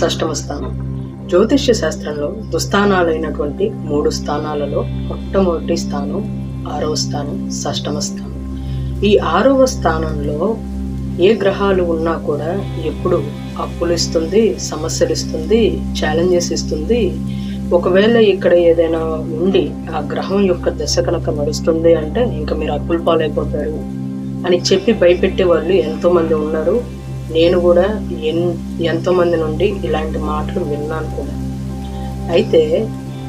షష్టమ స్థానం జ్యోతిష్య శాస్త్రంలో దుస్థానాలైనటువంటి మూడు స్థానాలలో మొట్టమొదటి స్థానం ఆరవ స్థానం షష్టమ స్థానం ఈ ఆరవ స్థానంలో ఏ గ్రహాలు ఉన్నా కూడా ఎప్పుడు అప్పులు ఇస్తుంది సమస్యలు ఇస్తుంది ఛాలెంజెస్ ఇస్తుంది. ఒకవేళ ఇక్కడ ఏదైనా ఉండి ఆ గ్రహం యొక్క దశ కనుక నడుస్తుంది అంటే ఇంకా మీరు అప్పులు పాలైపోతారు అని చెప్పి భయపెట్టే వాళ్ళు ఎంతోమంది ఉన్నారు. నేను కూడా ఎన్ ఎంతోమంది నుండి ఇలాంటి మాటలు విన్నాను కూడా. అయితే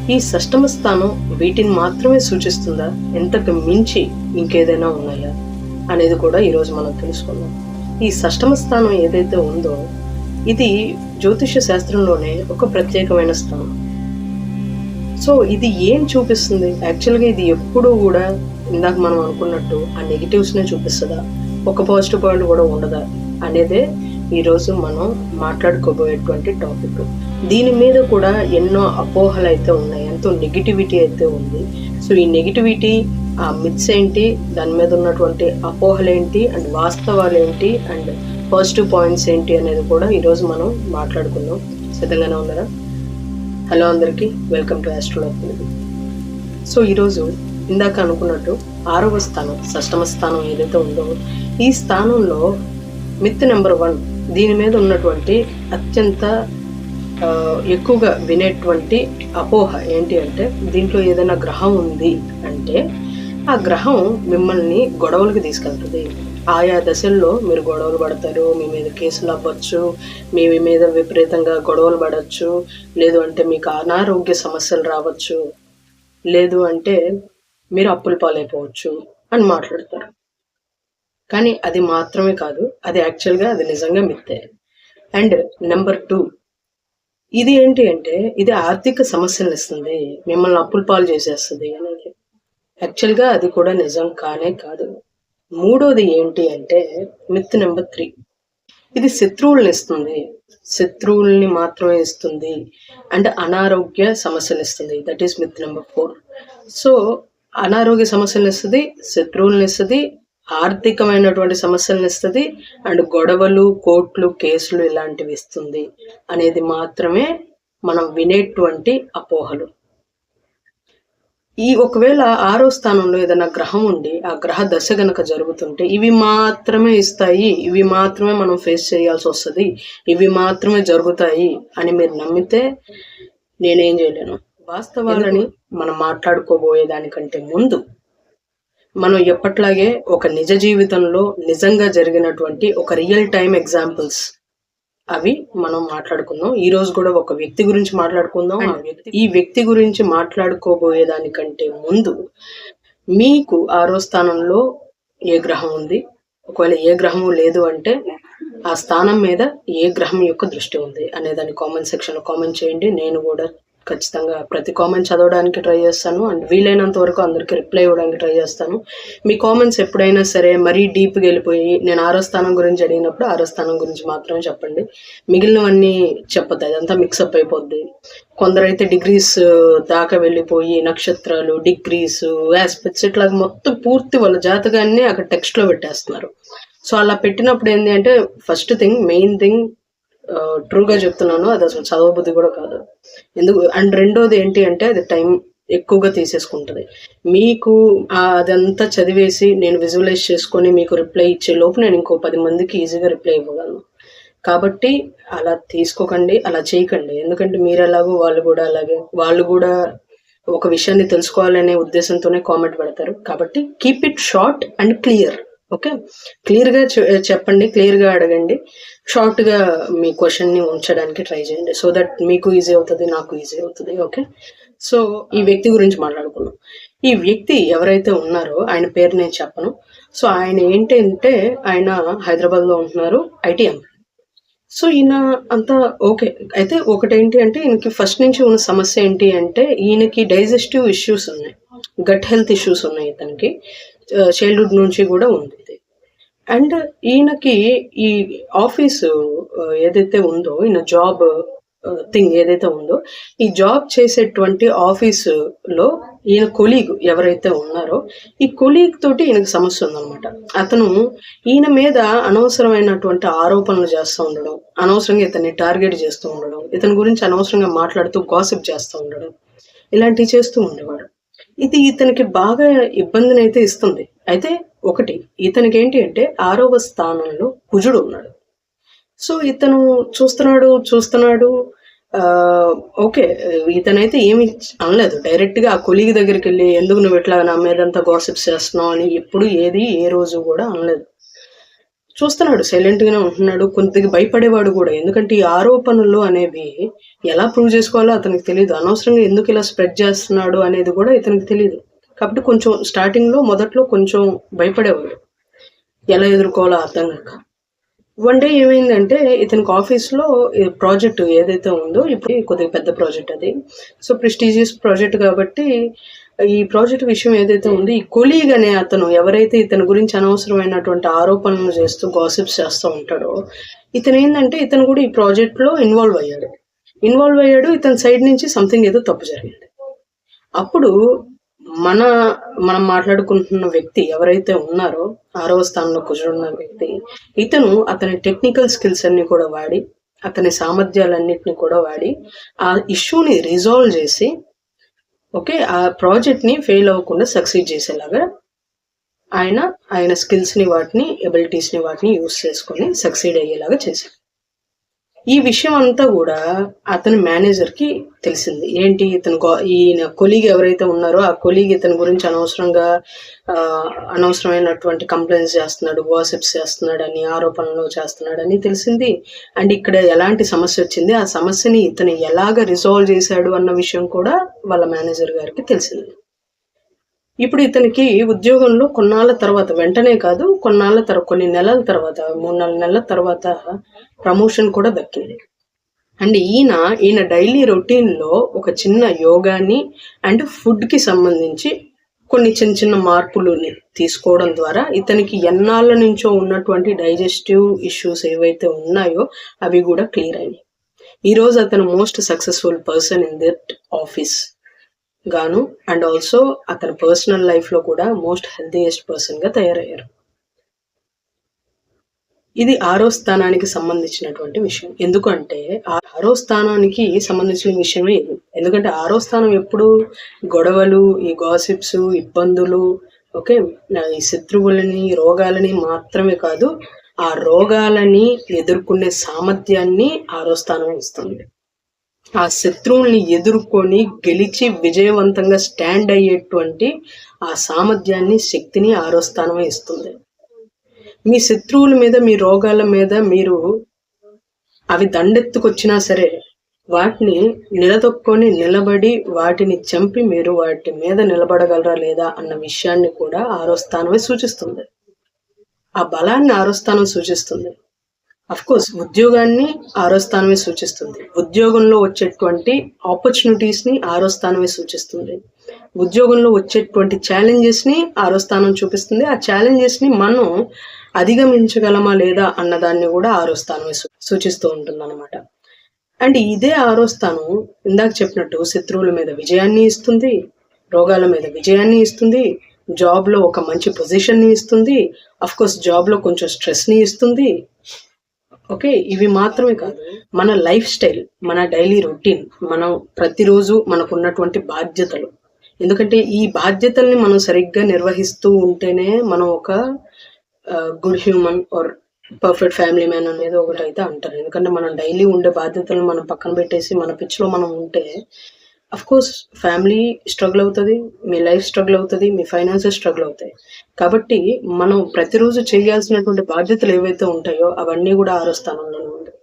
ఈ షష్టమ స్థానం వీటిని మాత్రమే సూచిస్తుందా? ఎంతకు మించి ఇంకేదైనా ఉన్నాయా? అనేది కూడా ఈరోజు మనం తెలుసుకుందాం. ఈ షష్టమ స్థానం ఏదైతే ఉందో ఇది జ్యోతిష శాస్త్రంలోనే ఒక ప్రత్యేకమైన స్థానం. సో ఇది ఏం చూపిస్తుంది? యాక్చువల్గా ఇది ఎప్పుడూ కూడా ఇందాక మనం అనుకున్నట్టు ఆ నెగిటివ్స్నే చూపిస్తుందా? ఒక పాజిటివ్ పాయింట్ కూడా ఉండదా? అనేదే ఈరోజు మనం మాట్లాడుకోబోయేటువంటి టాపిక్. దీని మీద కూడా ఎన్నో అపోహలు అయితే ఉన్నాయి ఎంతో నెగిటివిటీ అయితే ఉంది. సో ఈ నెగిటివిటీ ఆ మిత్స్ ఏంటి దాని మీద ఉన్నటువంటి అపోహలు ఏంటి అండ్ వాస్తవాలు ఏంటి అండ్ పాజిటివ్ పాయింట్స్ ఏంటి అనేది కూడా ఈరోజు మనం మాట్లాడుకుందాం. సిద్ధంగానే ఉన్నారా? హలో అందరికీ వెల్కమ్ టు ఆస్ట్రోలాజీ సో ఈరోజు ఇందాక అనుకున్నట్టు ఆరవ స్థానం షష్టమ స్థానం ఏదైతే ఉందో ఈ స్థానంలో మిత్ నెంబర్ వన్ దీని మీద ఉన్నటువంటి అత్యంత ఎక్కువగా వినేటువంటి అపోహ ఏంటి అంటే దీంట్లో ఏదైనా గ్రహం ఉంది అంటే ఆ గ్రహం మిమ్మల్ని గొడవలకు తీసుకెళ్తుంది. ఆయా దశల్లో మీరు గొడవలు పడతారు మీ మీద కేసులు అవ్వచ్చు మీ మీద విపరీతంగా గొడవలు పడవచ్చు లేదు అంటే మీకు అనారోగ్య సమస్యలు రావచ్చు లేదు అంటే మీరు అప్పుల పాలైపోవచ్చు అని మాట్లాడతారు. కానీ అది మాత్రమే కాదు అది యాక్చువల్గా అది నిజంగా మిత్తే అండ్ నెంబర్ టూ ఇది ఏంటి అంటే ఇది ఆర్థిక సమస్యలు ఇస్తుంది మిమ్మల్ని అప్పుల పాలు చేసేస్తుంది అనేది. యాక్చువల్గా అది కూడా నిజం కానే కాదు. మూడోది ఏంటి అంటే మిత్ నెంబర్ త్రీ ఇది శత్రువులను ఇస్తుంది శత్రువుల్ని మాత్రమే ఇస్తుంది అండ్ అనారోగ్య సమస్యలు ఇస్తుంది. That is myth number four so అనారోగ్య సమస్యలు ఇస్తుంది శత్రువుల్ని ఇస్తుంది ఆర్థికమైనటువంటి సమస్యలను ఇస్తుంది అండ్ గొడవలు కోర్టులు కేసులు ఇలాంటివి ఇస్తుంది అనేది మాత్రమే మనం వినేటువంటి అపోహలు. ఈ ఒకవేళ ఆరో స్థానంలో ఏదైనా గ్రహం ఉండి ఆ గ్రహ దశ గనక జరుగుతుంటే ఇవి మాత్రమే ఇస్తాయి ఇవి మాత్రమే మనం ఫేస్ చేయాల్సి వస్తుంది ఇవి మాత్రమే జరుగుతాయి అని మీరు నమ్మితే నేనేం చేయలేను. వాస్తవాలని మనం మాట్లాడుకోబోయే దానికంటే ముందు మనం ఎప్పట్లాగే ఒక నిజ జీవితంలో నిజంగా జరిగినటువంటి ఒక రియల్ టైం ఎగ్జాంపుల్స్ అవి మనం మాట్లాడుకుందాం. ఈ రోజు కూడా ఒక వ్యక్తి గురించి మాట్లాడుకుందాం. ఈ వ్యక్తి గురించి మాట్లాడుకోబోయే దానికంటే ముందు మీకు ఆరో స్థానంలో ఏ గ్రహం ఉంది? ఒకవేళ ఏ గ్రహము లేదు అంటే ఆ స్థానం మీద ఏ గ్రహం యొక్క దృష్టి ఉంది? అనే దాన్ని కామెంట్ సెక్షన్లో కామెంట్ చేయండి. నేను కూడా ఖచ్చితంగా ప్రతి కామెంట్ చదవడానికి ట్రై చేస్తాను. అండ్ వీలైనంత వరకు అందరికీ రిప్లై ఇవ్వడానికి ట్రై చేస్తాను. మీ కామెంట్స్ ఎప్పుడైనా సరే మరీ డీప్గా వెళ్ళిపోయి నేను ఆరో స్థానం గురించి అడిగినప్పుడు ఆరో స్థానం గురించి మాత్రమే చెప్పండి. మిగిలినవన్నీ చెప్పొద్దు. అదంతా మిక్సప్ అయిపోద్ది. కొందరైతే డిగ్రీస్ uh, దాకా వెళ్ళిపోయి నక్షత్రాలు డిగ్రీస్ ఆస్పెక్ట్స్ ఇట్లా మొత్తం పూర్తి వాళ్ళ జాతకాన్ని అక్కడ టెక్స్ట్లో లో పెట్టేస్తున్నారు. సో అలా పెట్టినప్పుడు ఏంటి అంటే ఫస్ట్ థింగ్ మెయిన్ థింగ్ ట్రూగా చెప్తున్నాను. అది అసలు చదవబుద్ధి కూడా కాదు. ఎందుకు? అండ్ రెండోది ఏంటి అంటే అది టైం ఎక్కువగా తీసేసుకుంటుంది. మీకు అదంతా చదివేసి నేను విజువలైజ్ చేసుకొని మీకు రిప్లై ఇచ్చే లోపు నేను ఇంకో పది మందికి ఈజీగా రిప్లై ఇవ్వగలను. కాబట్టి అలా తీసుకోకండి అలా చేయకండి. ఎందుకంటే మీరు ఎలాగో వాళ్ళు కూడా అలాగే వాళ్ళు కూడా ఒక విషయాన్ని తెలుసుకోవాలనే ఉద్దేశంతోనే కామెంట్ పెడతారు. కాబట్టి keep it short and clear okay? క్లియర్గా చెప్పండి క్లియర్గా అడగండి. షార్ట్గా మీ క్వశ్చన్ని ఉంచడానికి ట్రై చేయండి. సో దట్ మీకు ఈజీ అవుతుంది నాకు ఈజీ అవుతుంది ఓకే? సో ఈ వ్యక్తి గురించి మాట్లాడుకున్నాం ఈ వ్యక్తి ఎవరైతే ఉన్నారో ఆయన పేరు నేను చెప్పను. సో ఆయన ఏంటంటే ఆయన హైదరాబాద్లో ఉంటున్నారు ఐటీఎం సో ఈయన అంతా ఓకే. అయితే ఒకటేంటి అంటే ఈయనకి ఫస్ట్ నుంచి ఉన్న సమస్య ఏంటి అంటే ఈయనకి డైజెస్టివ్ ఇష్యూస్ ఉన్నాయి. గట్ హెల్త్ ఇష్యూస్ ఉన్నాయి ఇతనికి. చైల్డ్హుడ్ నుంచి కూడా ఉంది. అండ్ ఈయనకి ఈ ఆఫీసు ఏదైతే ఉందో ఈయన జాబ్ థింగ్ ఏదైతే ఉందో ఈ జాబ్ చేసేటువంటి ఆఫీసులో ఈయన కొలీగ్ ఎవరైతే ఉన్నారో ఈ కొలీగ్ తోటి ఈయనకు సమస్య ఉందన్నమాట. అతను ఈయన మీద అనవసరమైనటువంటి ఆరోపణలు చేస్తూ ఉండడం అనవసరంగా ఇతన్ని టార్గెట్ చేస్తూ ఉండడం ఇతని గురించి అనవసరంగా మాట్లాడుతూ గాసిప్ చేస్తూ ఉండడం ఇలాంటివి చేస్తూ ఉండేవాడు. ఇది ఇతనికి బాగా ఇబ్బందిని అయితే ఇస్తుంది. అయితే ఒకటి ఇతనికి ఏంటి అంటే ఆరవ స్థానంలో కుజుడు ఉన్నాడు. సో ఇతను చూస్తున్నాడు చూస్తున్నాడు ఆ, ఓకే ఇతనైతే ఏమి అనలేదు. డైరెక్ట్గా ఆ కొలిగి దగ్గరికి వెళ్ళి ఎందుకు నువ్వు ఇట్లా నా మీదంతా గాసిప్స్ చేస్తున్నావు? అని ఎప్పుడు ఏది ఏ రోజు కూడా అనలేదు. చూస్తున్నాడు సైలెంట్గానే ఉంటున్నాడు కొద్దిగా భయపడేవాడు కూడా. ఎందుకంటే ఈ ఆరోపణలు అనేవి ఎలా ప్రూవ్ చేసుకోవాలో అతనికి తెలియదు అనవసరంగా ఎందుకు ఇలా స్ప్రెడ్ చేస్తున్నాడు అనేది కూడా ఇతనికి తెలియదు కాబట్టి కొంచెం స్టార్టింగ్లో మొదట్లో కొంచెం భయపడేవాడు. ఎలా ఎదుర్కోవాలో అర్థం కాక. వన్ డే ఏమైందంటే ఇతనికి ఆఫీస్లో ప్రాజెక్ట్ ఏదైతే ఉందో ఇప్పుడు కొద్దిగా పెద్ద ప్రాజెక్ట్ అది. సో ప్రెస్టీజియస్ ప్రాజెక్ట్ కాబట్టి ఈ ప్రాజెక్ట్ విషయం ఏదైతే ఉందో ఈ కొలీగ్ అనే అతను ఎవరైతే ఇతని గురించి అనవసరమైనటువంటి ఆరోపణలు చేస్తూ గాసిప్స్ చేస్తూ ఉంటాడో ఇతను ఏంటంటే ఇతను కూడా ఈ ప్రాజెక్ట్లో ఇన్వాల్వ్ అయ్యాడు. ఇన్వాల్వ్ అయ్యాడు ఇతని సైడ్ నుంచి సంథింగ్ ఏదో తప్పు జరిగింది. అప్పుడు మన మనం మాట్లాడుకుంటున్న వ్యక్తి ఎవరైతే ఉన్నారో ఆరవ స్థానంలో కుజుడున్న వ్యక్తి ఇతను అతని టెక్నికల్ స్కిల్స్ అన్ని కూడా వాడి అతని సామర్థ్యాలన్నిటిని కూడా వాడి ఆ ఇష్యూని రిజాల్వ్ చేసి ఓకే ఆ ప్రాజెక్ట్ని ఫెయిల్ అవ్వకుండా సక్సీడ్ చేసేలాగా ఆయన ఆయన స్కిల్స్ని వాటిని ఎబిలిటీస్ని వాటిని యూస్ చేసుకొని సక్సీడ్ అయ్యేలాగా చేశారు. ఈ విషయం అంతా కూడా అతని మేనేజర్కి తెలిసింది. ఏంటి? ఇతను ఈయన కొలీగ్ ఎవరైతే ఉన్నారో ఆ కొలీగ్ ఇతని గురించి అనవసరంగా ఆ, అనవసరమైనటువంటి కంప్లైంట్స్ చేస్తున్నాడు వాట్సాప్స్ చేస్తున్నాడు అని ఆరోపణలు చేస్తున్నాడు అని తెలిసింది. అండ్ ఇక్కడ ఎలాంటి సమస్య వచ్చింది? ఆ సమస్యని ఇతను ఎలాగ రిజాల్వ్ చేశాడు అన్న విషయం కూడా వాళ్ళ మేనేజర్ గారికి తెలిసింది. ఇప్పుడు ఇతనికి ఉద్యోగంలో కొన్నాళ్ళ తర్వాత వెంటనే కాదు కొన్నాళ్ళ తర్వాత కొన్ని నెలల తర్వాత మూడు నాలుగు నెలల తర్వాత ప్రమోషన్ కూడా దక్కింది. అండ్ ఈయన ఈయన డైలీ రొటీన్లో ఒక చిన్న యోగాని అండ్ ఫుడ్కి సంబంధించి కొన్ని చిన్న చిన్న మార్పులు తీసుకోవడం ద్వారా ఇతనికి ఎన్నాళ్ళ నుంచో ఉన్నటువంటి డైజెస్టివ్ ఇష్యూస్ ఏవైతే ఉన్నాయో అవి కూడా క్లియర్ అయినాయి. ఈ రోజు అతను most successful person in that office. గాను అండ్ ఆల్సో అతని పర్సనల్ లైఫ్లో కూడా మోస్ట్ హెల్తీయెస్ట్ పర్సన్గా తయారయ్యారు. ఇది ఆరో స్థానానికి సంబంధించినటువంటి విషయం. ఎందుకంటే ఆరో స్థానానికి సంబంధించిన విషయమే ఇది ఎందుకంటే ఆరో స్థానం ఎప్పుడు? గొడవలు ఈ గాసిప్స్ ఇబ్బందులు ఓకే? ఈ శత్రువులని రోగాలని మాత్రమే కాదు ఆ రోగాలని ఎదుర్కొనే సామర్థ్యాన్ని ఆరో స్థానం ఇస్తుంది. ఆ శత్రువుల్ని ఎదుర్కొని గెలిచి విజయవంతంగా స్టాండ్ అయ్యేటువంటి ఆ సామర్థ్యాన్ని శక్తిని ఆరో స్థానమే ఇస్తుంది. మీ శత్రువుల మీద మీ రోగాల మీద మీరు అవి దండెత్తుకొచ్చినా సరే వాటిని నిలదొక్కొని నిలబడి వాటిని చంపి మీరు వాటి మీద నిలబడగలరా లేదా అన్న విషయాన్ని కూడా ఆరో స్థానమే సూచిస్తుంది. ఆ బలాన్ని ఆరో స్థానం సూచిస్తుంది. కోర్స్ ఉద్యోగాన్ని ఆరో స్థానమే సూచిస్తుంది. ఉద్యోగంలో వచ్చేటువంటి ఆపర్చునిటీస్ని ఆరో స్థానమే సూచిస్తుంది. ఉద్యోగంలో వచ్చేటువంటి ఛాలెంజెస్ని ఆరో స్థానం చూపిస్తుంది. ఆ ఛాలెంజెస్ని మనం అధిగమించగలమా లేదా అన్నదాన్ని కూడా ఆరో స్థానమే సూచిస్తూ ఉంటుంది అనమాట అండ్ ఇదే ఆరో స్థానం ఇందాక చెప్పినట్టు శత్రువుల మీద విజయాన్ని ఇస్తుంది రోగాల మీద విజయాన్ని ఇస్తుంది జాబ్లో ఒక మంచి పొజిషన్ని ఇస్తుంది అఫ్కోర్స్ జాబ్లో కొంచెం స్ట్రెస్ని ఇస్తుంది ఓకే? ఇవి మాత్రమే కాదు. మన లైఫ్ స్టైల్ మన డైలీ రొటీన్ మనం ప్రతిరోజు మనకు ఉన్నటువంటి బాధ్యతలు. ఎందుకంటే ఈ బాధ్యతల్ని మనం సరిగ్గా నిర్వహిస్తూ ఉంటేనే మనం ఒక good human or perfect family man అనేది ఒకటి అయితే అంటారు. ఎందుకంటే మనం డైలీ ఉండే బాధ్యతలను మనం పక్కన పెట్టేసి మన పిచ్చిలో మనం ఉంటే కోర్స్ ఫ్యామిలీ స్ట్రగుల్ అవుతుంది మీ లైఫ్ స్ట్రగుల్ అవుతుంది మీ ఫైనాన్సెస్ స్ట్రగుల్ అవుతాయి. కాబట్టి మనం ప్రతిరోజు చేయాల్సినటువంటి బాధ్యతలు ఏవైతే ఉంటాయో అవన్నీ కూడా ఆరో స్థానంలో ఉంటాయి.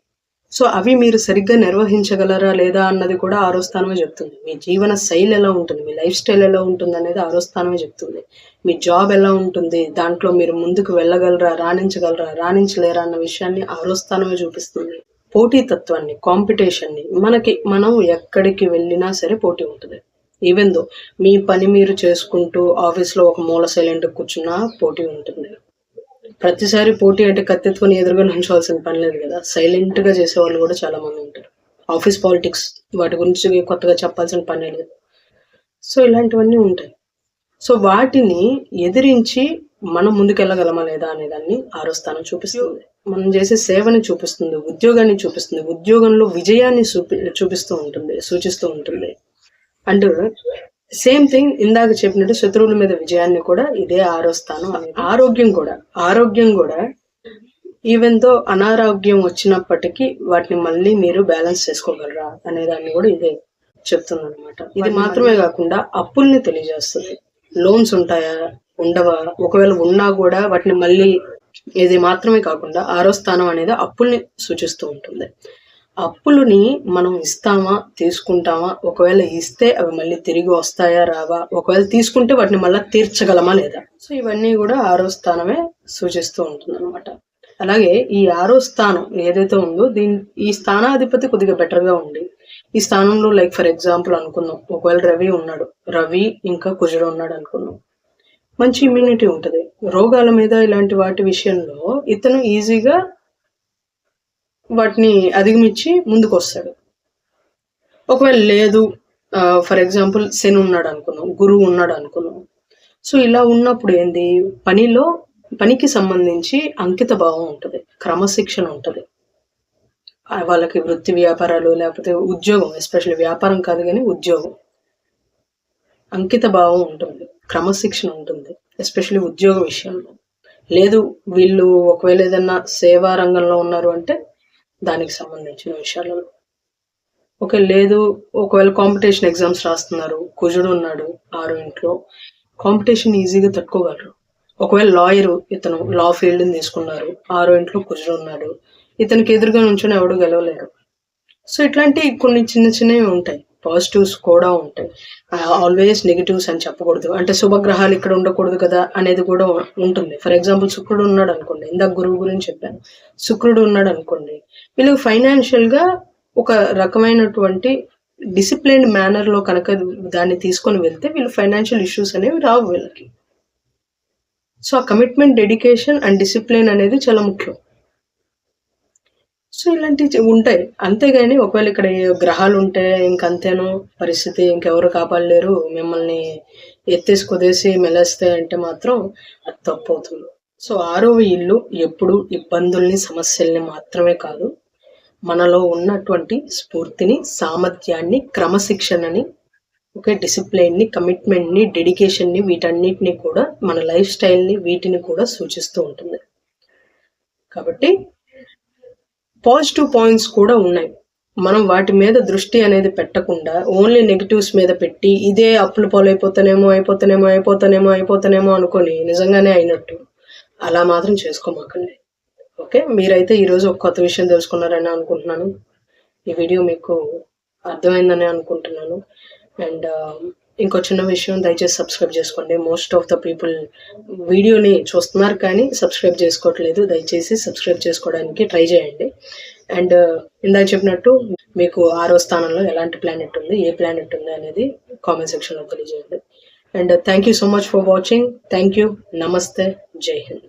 సో అవి మీరు సరిగ్గా నిర్వహించగలరా లేదా అన్నది కూడా ఆరో స్థానమే చెప్తుంది. మీ జీవన శైలి ఎలా ఉంటుంది మీ లైఫ్ స్టైల్ ఎలా ఉంటుంది అనేది ఆరో స్థానమే చెప్తుంది. మీ జాబ్ ఎలా ఉంటుంది దాంట్లో మీరు ముందుకు వెళ్ళగలరా రాణించగలరా రాణించలేరా అన్న విషయాన్ని ఆరో స్థానమే చూపిస్తుంది. పోటీతత్వాన్ని కాంపిటీషన్ని మనకి మనం ఎక్కడికి వెళ్ళినా సరే పోటీ ఉంటుంది. ఈవెన్ దో మీ పని మీరు చేసుకుంటూ ఆఫీస్లో ఒక మూల సైలెంట్ కూర్చున్నా పోటీ ఉంటుంది. ప్రతిసారి పోటీ అంటే కత్తెత్తుకొని ఎదురుగా నుంచోవాల్సిన పని లేదు కదా. సైలెంట్గా చేసేవాళ్ళు చేసే వాళ్ళు కూడా చాలా మంది ఉంటారు. ఆఫీస్ పాలిటిక్స్ వాటి గురించి కొత్తగా చెప్పాల్సిన పని లేదు. సో ఇలాంటివన్నీ ఉంటాయి. సో వాటిని ఎదిరించి మనం ముందుకెళ్ళగలమా లేదా అనే దాన్ని ఆరో స్థానం చూపిస్తుంది. మనం చేసే సేవని చూపిస్తుంది ఉద్యోగాన్ని చూపిస్తుంది ఉద్యోగంలో విజయాన్ని చూపి చూపిస్తూ ఉంటుంది సూచిస్తూ ఉంటుంది. అండ్ సేమ్ థింగ్ ఇందాక చెప్పినట్టు శత్రువుల మీద విజయాన్ని కూడా ఇదే ఆరో స్థానం ఆరోగ్యం కూడా ఆరోగ్యం కూడా ఈవెన్తో అనారోగ్యం వచ్చినప్పటికీ వాటిని మళ్ళీ మీరు బ్యాలెన్స్ చేసుకోగలరా అనే దాన్ని కూడా ఇదే చెప్తుంది అనమాట ఇది మాత్రమే కాకుండా అప్పుల్ని తెలియజేస్తుంది. లోన్స్ ఉంటాయా? ఉండవా? ఒకవేళ ఉన్నా కూడా వాటిని మళ్ళీ ఇది మాత్రమే కాకుండా ఆరో స్థానం అనేది అప్పుల్ని సూచిస్తూ ఉంటుంది. అప్పులని మనం ఇస్తామా? తీసుకుంటామా? ఒకవేళ ఇస్తే అవి మళ్ళీ తిరిగి వస్తాయా? రావా? ఒకవేళ తీసుకుంటే వాటిని మళ్ళీ తీర్చగలమా లేదా? సో ఇవన్నీ కూడా ఆరో స్థానమే సూచిస్తూ ఉంటుంది అనమాట అలాగే ఈ ఆరో స్థానం ఏదైతే ఉందో దీని ఈ స్థానాధిపతి కొద్దిగా బెటర్గా ఉండి ఈ స్థానంలో లైక్ ఫర్ ఎగ్జాంపుల్ అనుకుందాం. ఒకవేళ రవి ఉన్నాడు. రవి ఇంకా కుజుడు ఉన్నాడు అనుకున్నాం మంచి ఇమ్యూనిటీ ఉంటుంది. రోగాల మీద ఇలాంటి వాటి విషయంలో ఇతను ఈజీగా వాటిని అధిగమించి ముందుకు వస్తాడు ఒకవేళ లేదు ఫర్ ఎగ్జాంపుల్ శని ఉన్నాడు అనుకున్నాం గురువు ఉన్నాడు అనుకున్నాం సో ఇలా ఉన్నప్పుడు ఏంది? పనిలో పనికి సంబంధించి అంకిత భావం ఉంటుంది క్రమశిక్షణ ఉంటుంది. వాళ్ళకి వృత్తి వ్యాపారాలు లేకపోతే ఉద్యోగం ఎస్పెషల్లీ వ్యాపారం కాదు కానీ ఉద్యోగం. అంకిత భావం ఉంటుంది. క్రమశిక్షణ ఉంటుంది ఎస్పెషల్లీ ఉద్యోగ విషయంలో. లేదు వీళ్ళు ఒకవేళ ఏదన్నా సేవా రంగంలో ఉన్నారు అంటే దానికి సంబంధించిన విషయాలలో ఓకే లేదు ఒకవేళ కాంపిటీషన్ ఎగ్జామ్స్ రాస్తున్నారు కుజుడు ఉన్నాడు ఆరు ఇంట్లో కాంపిటీషన్ ఈజీగా తట్టుకోగలరు. ఒకవేళ లాయర్ ఇతను లా ఫీల్డ్ని తీసుకున్నారు ఆరో ఇంట్లో కుజుడు ఉన్నాడు ఇతనికి ఎదురుగా నుంచొని ఎవడు గెలవలేరు. సో ఇట్లాంటి కొన్ని చిన్న చిన్నవి ఉంటాయి. పాజిటివ్స్ కూడా ఉంటాయి. ఆల్వేస్ నెగిటివ్స్ అని చెప్పకూడదు. అంటే శుభగ్రహాలు ఇక్కడ ఉండకూడదు కదా అనేది కూడా ఉంటుంది. ఫర్ ఎగ్జాంపుల్ శుక్రుడు ఉన్నాడు అనుకోండి. ఇందాక గురువు గురించి చెప్పాను. శుక్రుడు ఉన్నాడు అనుకోండి. వీళ్ళకి ఫైనాన్షియల్గా ఒక రకమైనటువంటి డిసిప్లైన్ మేనర్లో కనుక దాన్ని తీసుకొని వెళ్తే వీళ్ళు ఫైనాన్షియల్ ఇష్యూస్ అనేవి రావు వీళ్ళకి. సో ఆ కమిట్మెంట్ డెడికేషన్ అండ్ డిసిప్లిన్ అనేది చాలా ముఖ్యం. సో ఇలాంటివి ఉంటాయి. అంతేగాని ఒకవేళ ఇక్కడ గ్రహాలు ఉంటే ఇంకంతేను పరిస్థితి. ఇంకెవరు కాపాడలేరు. మిమ్మల్ని ఎత్తేసి కుదేసి మెలేస్తే అంటే మాత్రం అది తప్పు అవుతుంది సో ఆరవ ఇల్లు ఎప్పుడు ఇబ్బందుల్ని సమస్యల్ని మాత్రమే కాదు. మనలో ఉన్నటువంటి స్ఫూర్తిని సామర్థ్యాన్ని క్రమశిక్షణని ఓకే డిసిప్లైన్ని కమిట్మెంట్ని డెడికేషన్ని వీటన్నిటిని కూడా మన లైఫ్ స్టైల్ని వీటిని కూడా సూచిస్తూ ఉంటుంది. కాబట్టి పాజిటివ్ పాయింట్స్ కూడా ఉన్నాయి. మనం వాటి మీద దృష్టి అనేది పెట్టకుండా ఓన్లీ నెగిటివ్స్ మీద పెట్టి ఇదే అప్పులు పాలైపోతానేమో అయిపోతానేమో అయిపోతానేమో అయిపోతానేమో అనుకొని నిజంగానే అయినట్టు అలా మాత్రం చేసుకోమాకండి. ఓకే? మీరైతే ఈరోజు ఒక కొత్త విషయం తెలుసుకున్నారని అనుకుంటున్నాను. ఈ వీడియో మీకు అర్థమైందని అనుకుంటున్నాను. అండ్ ఇంకో చిన్న విషయం దయచేసి సబ్స్క్రైబ్ చేసుకోండి. మోస్ట్ ఆఫ్ ద పీపుల్ వీడియోని చూస్తున్నారు కానీ సబ్స్క్రైబ్ చేసుకోవట్లేదు. దయచేసి సబ్స్క్రైబ్ చేసుకోవడానికి ట్రై చేయండి. అండ్ uh, ఇందాక చెప్పినట్టు మీకు ఆరో స్థానంలో ఎలాంటి ప్లానెట్ ఉంది ఏ ప్లానెట్ ఉంది అనేది కామెంట్ సెక్షన్లో తెలియజేయండి. And thank you so much for watching thank you నమస్తే జై హింద్